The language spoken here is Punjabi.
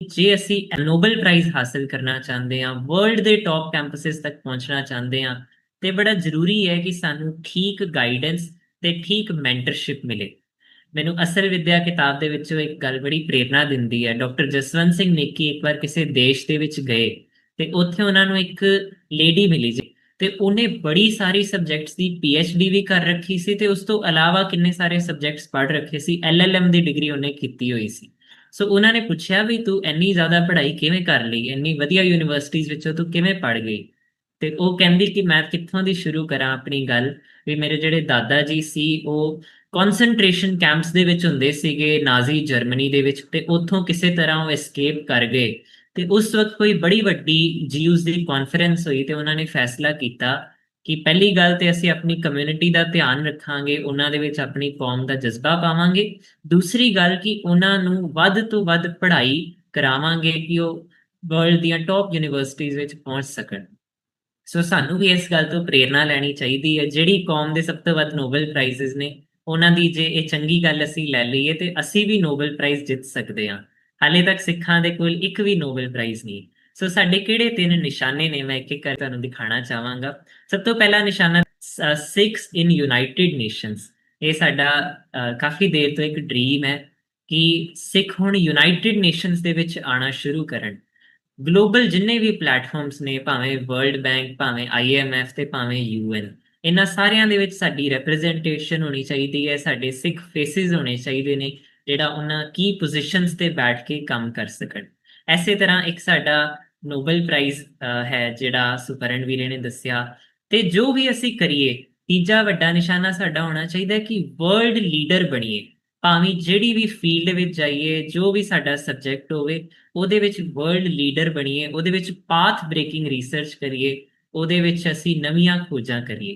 ਜੇ ਅਸੀਂ ਨੋਬਲ ਪ੍ਰਾਈਜ਼ ਹਾਸਲ ਕਰਨਾ ਚਾਹੁੰਦੇ ਹਾਂ ਵਰਲਡ ਦੇ ਟੌਪ ਕੈਂਪਸਸ ਤੱਕ ਪਹੁੰਚਣਾ ਚਾਹੁੰਦੇ ਹਾਂ, ਤੇ ਬੜਾ ਜ਼ਰੂਰੀ ਹੈ ਕਿ ਸਾਨੂੰ ਠੀਕ ਗਾਈਡੈਂਸ ਤੇ ਠੀਕ ਮੈਂਟਰਸ਼ਿਪ ਮਿਲੇ। ਮੈਨੂੰ ਅਸਲ ਵਿਦਿਆ ਕਿਤਾਬ ਦੇ ਵਿੱਚੋਂ ਇੱਕ ਗੱਲ ਬੜੀ ਪ੍ਰੇਰਣਾ ਦਿੰਦੀ ਹੈ। ਡਾਕਟਰ ਜਸਵੰਤ ਸਿੰਘ ਨੇਕੀ ਇੱਕ ਵਾਰ ਕਿਸੇ ਦੇਸ਼ ਦੇ ਵਿੱਚ ਗਏ ਤੇ ਉੱਥੇ ਉਹਨਾਂ ਨੂੰ ਇੱਕ ਲੇਡੀ ਮਿਲੀ ਜੀ ਤੇ ਉਹਨੇ ਬੜੀ ਸਾਰੀ ਸਬਜੈਕਟਸ ਦੀ ਡੀ ਵੀ ਕਰ ਰੱਖੀ ਸੀ ਤੇ ਉਸ ਤੋਂ ਇਲਾਵਾ ਕਿੰਨੇ ਸਾਰੇ ਸਬਜੈਕਟਸ ਪੜ੍ਹ ਰੱਖੇ ਸੀ। ਐਲਐਲਐਮ ਦੀ ਡਿਗਰੀ ਉਹਨੇ ਕੀਤੀ ਹੋਈ ਸੀ। ਸੋ ਉਹਨਾਂ ਨੇ ਪੁੱਛਿਆ ਵੀ ਤੂੰ ਇੰਨੀ ਜ਼ਿਆਦਾ ਪੜ੍ਹਾਈ ਕਿਵੇਂ ਕਰ ਲਈ? ਇੰਨੀ ਵਧੀਆ ਯੂਨੀਵਰਸਿਟੀਆਂ ਵਿੱਚੋਂ ਤੂੰ ਕਿਵੇਂ ਪੜ੍ਹ ਗਈ? ਤੇ ਉਹ ਕਹਿੰਦੀ ਕਿ ਮੈਂ ਕਿੱਥੋਂ ਦੀ ਸ਼ੁਰੂ ਕਰਾਂ ਆਪਣੀ ਗੱਲ? ਵੀ ਮੇਰੇ ਜਿਹੜੇ ਦਾਦਾ ਜੀ ਸੀ, ਉਹ ਕਨਸੈਂਟ੍ਰੇਸ਼ਨ ਕੈਂਪਸ ਦੇ ਵਿੱਚ ਹੁੰਦੇ ਸੀਗੇ ਨਾਜ਼ੀ ਜਰਮਨੀ ਦੇ ਵਿੱਚ, ਤੇ ਉੱਥੋਂ ਕਿਸੇ ਤਰ੍ਹਾਂ ਉਹ ਐਸਕੇਪ ਕਰ ਗਏ। ਤੇ ਉਸ ਵਕਤ ਕੋਈ ਬੜੀ ਵੱਡੀ ਜੀਯੂਸ ਦੀ ਕਾਨਫਰੰਸ ਹੋਈ ਤੇ ਉਹਨਾਂ ਨੇ ਫੈਸਲਾ ਕੀਤਾ ਕਿ ਪਹਿਲੀ ਗੱਲ ਤੇ ਅਸੀਂ ਆਪਣੀ ਕਮਿਊਨਿਟੀ ਦਾ ਧਿਆਨ ਰੱਖਾਂਗੇ, ਉਹਨਾਂ ਦੇ ਵਿੱਚ ਆਪਣੀ ਕੌਮ ਦਾ ਜਜ਼ਬਾ ਪਾਵਾਂਗੇ। ਦੂਸਰੀ ਗੱਲ ਕਿ ਉਹਨਾਂ ਨੂੰ ਵੱਧ ਤੋਂ ਵੱਧ ਪੜ੍ਹਾਈ ਕਰਾਵਾਂਗੇ ਕਿ ਉਹ ਵਰਲਡ ਦੀਆਂ ਟੌਪ ਯੂਨੀਵਰਸਿਟੀਆਂ ਵਿੱਚ ਪਹੁੰਚ ਸਕਣ। ਸੋ ਸਾਨੂੰ ਵੀ ਇਸ ਗੱਲ ਤੋਂ ਪ੍ਰੇਰਣਾ ਲੈਣੀ ਚਾਹੀਦੀ ਹੈ, ਜਿਹੜੀ ਕੌਮ ਦੇ ਸਭ ਤੋਂ ਵੱਧ ਨੋਬਲ ਪ੍ਰਾਈਜ਼ਸ ਨੇ, ਉਹਨਾਂ ਦੀ ਜੇ ਇਹ ਚੰਗੀ ਗੱਲ ਅਸੀਂ ਲੈ ਲਈਏ ਤੇ ਅਸੀਂ ਵੀ ਨੋਬਲ ਪ੍ਰਾਈਜ਼ ਜਿੱਤ ਸਕਦੇ ਹਾਂ। ਹਾਲੇ ਤੱਕ ਸਿੱਖਾਂ ਦੇ ਕੋਲ ਇੱਕ ਵੀ ਨੋਬਲ ਪ੍ਰਾਈਜ਼ ਨਹੀਂ। ਸੋ ਸਾਡੇ ਕਿਹੜੇ ਤਿੰਨ ਨਿਸ਼ਾਨੇ ਨੇ? ਮੈਂ ਇੱਕ ਇੱਕ ਕਰਕੇ ਤੁਹਾਨੂੰ ਦਿਖਾਣਾ ਚਾਹਾਂਗਾ। ਸਭ ਤੋਂ ਪਹਿਲਾ ਨਿਸ਼ਾਨਾ 6 ਇਨ ਯੂਨਾਈਟਿਡ ਨੇਸ਼ਨਸ ਇਹ ਸਾਡਾ ਕਾਫੀ ਦੇਰ ਤੋਂ ਇੱਕ ਡ੍ਰੀਮ ਹੈ ਕਿ ਸਿੱਖ ਹੁਣ ਯੂਨਾਈਟਿਡ ਨੇਸ਼ਨਸ ਦੇ ਵਿੱਚ ਆਣਾ ਸ਼ੁਰੂ ਕਰਨ। ਗਲੋਬਲ ਜਿੰਨੇ ਵੀ ਪਲੇਟਫਾਰਮਸ ਨੇ, ਭਾਵੇਂ ਵਰਲਡ ਬੈਂਕ ਭਾਵੇਂ ਆਈਐਮਐਫ ਤੇ ਭਾਵੇਂ ਯੂਐਨ ਇਹਨਾਂ ਸਾਰਿਆਂ ਦੇ ਵਿੱਚ ਸਾਡੀ ਰਿਪਰੈਜ਼ੈਂਟੇਸ਼ਨ ਹੋਣੀ ਚਾਹੀਦੀ ਹੈ, ਸਾਡੇ ਸਿੱਖ ਫੇਸਿਸ ਹੋਣੇ ਚਾਹੀਦੇ ਨੇ, ਜਿਹੜਾ ਉਹਨਾਂ ਕੀ ਪੋਜੀਸ਼ਨਸ ਤੇ ਬੈਠ ਕੇ ਕੰਮ ਕਰ ਸਕਣ। ਐਸੇ ਤਰ੍ਹਾਂ ਇੱਕ ਸਾਡਾ ਨੋਬਲ ਪ੍ਰਾਈਜ਼ ਹੈ ਜਿਹੜਾ ਸੁਪਰਨ ਵੀਰੇ ਨੇ ਦੱਸਿਆ। ਤੇ ਜੋ ਵੀ ਅਸੀਂ ਕਰੀਏ, ਤੀਜਾ ਵੱਡਾ ਨਿਸ਼ਾਨਾ ਸਾਡਾ ਹੋਣਾ ਚਾਹੀਦਾ ਹੈ ਕਿ ਵਰਲਡ ਲੀਡਰ ਬਣੀਏ। ਭਾਵੇਂ ਜਿਹੜੀ ਵੀ ਫੀਲਡ ਵਿੱਚ ਜਾਈਏ, ਜੋ ਵੀ ਸਾਡਾ ਸਬਜੈਕਟ ਹੋਵੇ, ਉਹਦੇ ਵਿੱਚ ਵਰਲਡ ਲੀਡਰ ਬਣੀਏ, ਉਹਦੇ ਵਿੱਚ ਪਾਥ ਬ੍ਰੇਕਿੰਗ ਰਿਸਰਚ ਕਰੀਏ, ਉਹਦੇ ਵਿੱਚ ਅਸੀਂ ਨਵੀਆਂ ਖੋਜਾਂ ਕਰੀਏ।